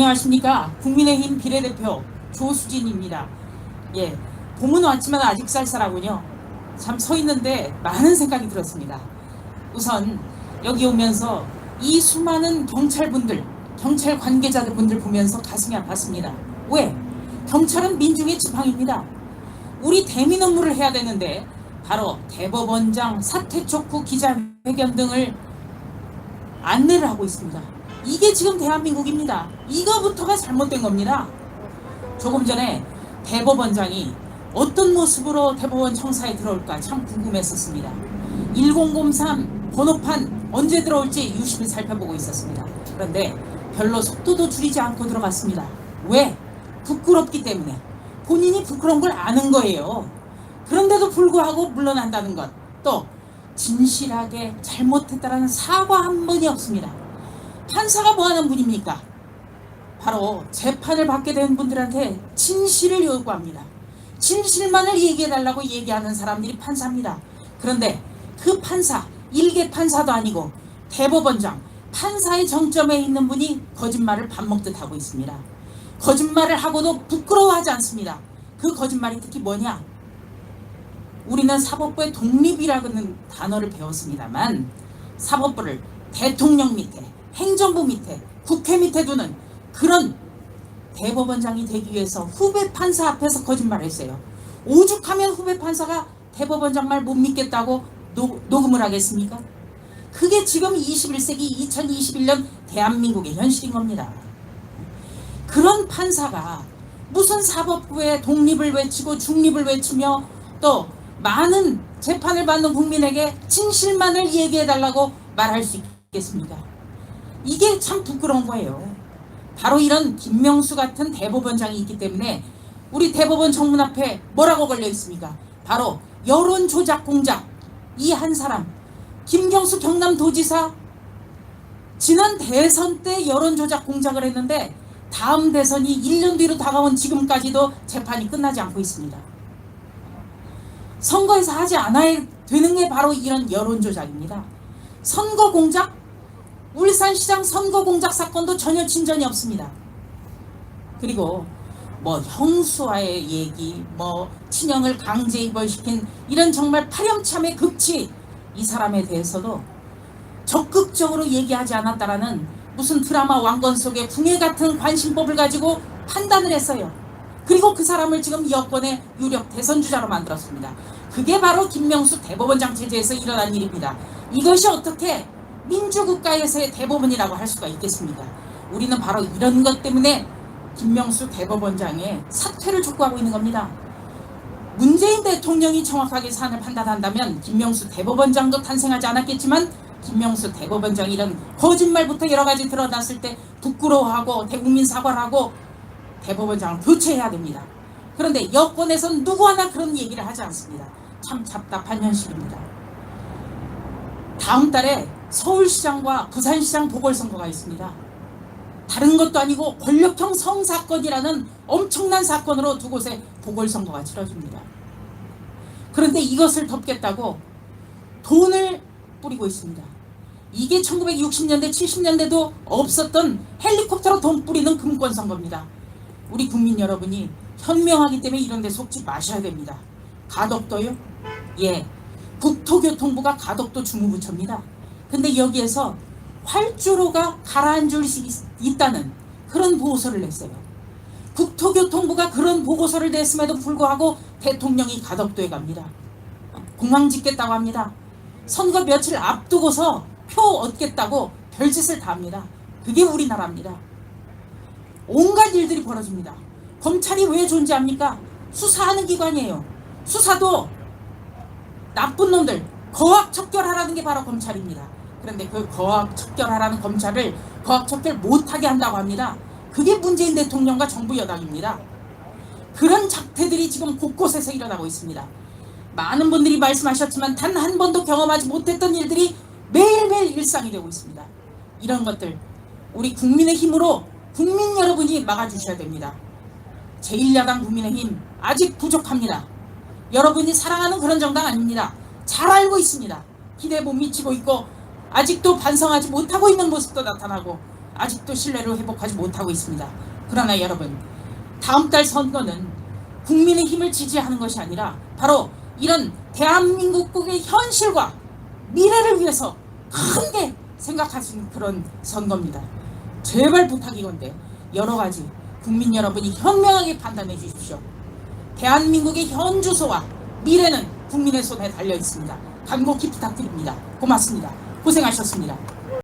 안녕하십니까 국민의힘 비례대표 조수진입니다. 예, 봄은 왔지만 아직 쌀쌀하군요. 참 서 있는데 많은 생각이 들었습니다. 우선 여기 오면서 이 수많은 경찰분들, 경찰 관계자들 분들 보면서 가슴이 아팠습니다. 왜? 경찰은 민중의 지팡입니다. 우리 대민 업무를 해야 되는데 바로 대법원장 사퇴 촉구 기자회견 등을 안내를 하고 있습니다. 이게 지금 대한민국입니다. 이거부터가 잘못된 겁니다. 조금 전에 대법원장이 어떤 모습으로 대법원 청사에 들어올까 참 궁금했었습니다. 1003 번호판 언제 들어올지 유심히 살펴보고 있었습니다. 그런데 별로 속도도 줄이지 않고 들어갔습니다. 왜? 부끄럽기 때문에. 본인이 부끄러운 걸 아는 거예요. 그런데도 불구하고 물러난다는 것. 또 진실하게 잘못했다라는 사과 한 번이 없습니다. 판사가 뭐 하는 분입니까? 바로 재판을 받게 된 분들한테 진실을 요구합니다. 진실만을 얘기해달라고 얘기하는 사람들이 판사입니다. 그런데 그 판사, 일개 판사도 아니고 대법원장, 판사의 정점에 있는 분이 거짓말을 밥 먹듯 하고 있습니다. 거짓말을 하고도 부끄러워하지 않습니다. 그 거짓말이 특히 뭐냐? 우리는 사법부의 독립이라는 단어를 배웠습니다만 사법부를 대통령 밑에 행정부 밑에 국회 밑에 두는 그런 대법원장이 되기 위해서 후배 판사 앞에서 거짓말을 했어요. 오죽하면 후배 판사가 대법원장 말 못 믿겠다고 노, 녹음을 하겠습니까? 그게 지금 21세기 2021년 대한민국의 현실인 겁니다. 그런 판사가 무슨 사법부의 독립을 외치고 중립을 외치며 또 많은 재판을 받는 국민에게 진실만을 얘기해달라고 말할 수 있겠습니까? 이게 참 부끄러운 거예요. 바로 이런 김명수 같은 대법원장이 있기 때문에 우리 대법원 정문 앞에 뭐라고 걸려 있습니까? 바로 여론 조작 공작 이 한 사람 김경수 경남도지사 지난 대선 때 여론 조작 공작을 했는데 다음 대선이 1년 뒤로 다가온 지금까지도 재판이 끝나지 않고 있습니다. 선거에서 하지 않아야 되는 게 바로 이런 여론 조작입니다. 선거 공작 울산시장 선거 공작 사건도 전혀 진전이 없습니다. 그리고 뭐 형수와의 얘기, 뭐 친형을 강제 입원시킨 이런 정말 파렴참의 극치 이 사람에 대해서도 적극적으로 얘기하지 않았다라는 무슨 드라마 왕건 속의 궁예 같은 관심법을 가지고 판단을 했어요. 그리고 그 사람을 지금 여권의 유력 대선 주자로 만들었습니다. 그게 바로 김명수 대법원장 체제에서 일어난 일입니다. 이것이 어떻게 민주국가에서의 대법원이라고 할 수가 있겠습니까? 우리는 바로 이런 것 때문에 김명수 대법원장의 사퇴를 촉구하고 있는 겁니다. 문재인 대통령이 정확하게 사안을 판단한다면 김명수 대법원장도 탄생하지 않았겠지만 김명수 대법원장 이런 거짓말부터 여러 가지 드러났을 때 부끄러워하고 대국민 사과를 하고 대법원장을 교체해야 됩니다. 그런데 여권에선 누구 하나 그런 얘기를 하지 않습니다. 참 답답한 현실입니다. 다음 달에 서울시장과 부산시장 보궐선거가 있습니다. 다른 것도 아니고 권력형 성사건이라는 엄청난 사건으로 두 곳에 보궐선거가 치러집니다. 그런데 이것을 덮겠다고 돈을 뿌리고 있습니다. 이게 1960년대, 70년대도 없었던 헬리콥터로 돈 뿌리는 금권 선거입니다. 우리 국민 여러분이 현명하기 때문에 이런 데 속지 마셔야 됩니다. 가덕도요? 예. 국토교통부가 가덕도 주무부처입니다. 근데 여기에서 활주로가 가라앉을 수 있- 있다는 그런 보고서를 냈어요. 국토교통부가 그런 보고서를 냈음에도 불구하고 대통령이 가덕도에 갑니다. 공항 짓겠다고 합니다. 선거 며칠 앞두고서 표 얻겠다고 별짓을 다 합니다. 그게 우리나라입니다. 온갖 일들이 벌어집니다. 검찰이 왜 존재합니까? 수사하는 기관이에요. 수사도 나쁜 놈들 거악 척결하라는 게 바로 검찰입니다. 그런데 그 거악 척결하라는 검찰을 거악 척결 못하게 한다고 합니다. 그게 문재인 대통령과 정부 여당입니다. 그런 작태들이 지금 곳곳에서 일어나고 있습니다. 많은 분들이 말씀하셨지만 단 한 번도 경험하지 못했던 일들이 매일매일 일상이 되고 있습니다. 이런 것들 우리 국민의 힘으로 국민 여러분이 막아주셔야 됩니다. 제1야당 국민의힘 아직 부족합니다. 여러분이 사랑하는 그런 정당 아닙니다. 잘 알고 있습니다. 기대 못 미치고 있고 아직도 반성하지 못하고 있는 모습도 나타나고 아직도 신뢰를 회복하지 못하고 있습니다. 그러나 여러분, 다음 달 선거는 국민의 힘을 지지하는 것이 아니라 바로 이런 대한민국국의 현실과 미래를 위해서 크게 생각하시는 그런 선거입니다. 제발 부탁이건데 여러 가지 국민 여러분이 현명하게 판단해 주십시오. 대한민국의 현 주소와 미래는 국민의 손에 달려 있습니다. 간곡히 부탁드립니다. 고맙습니다. 고생하셨습니다.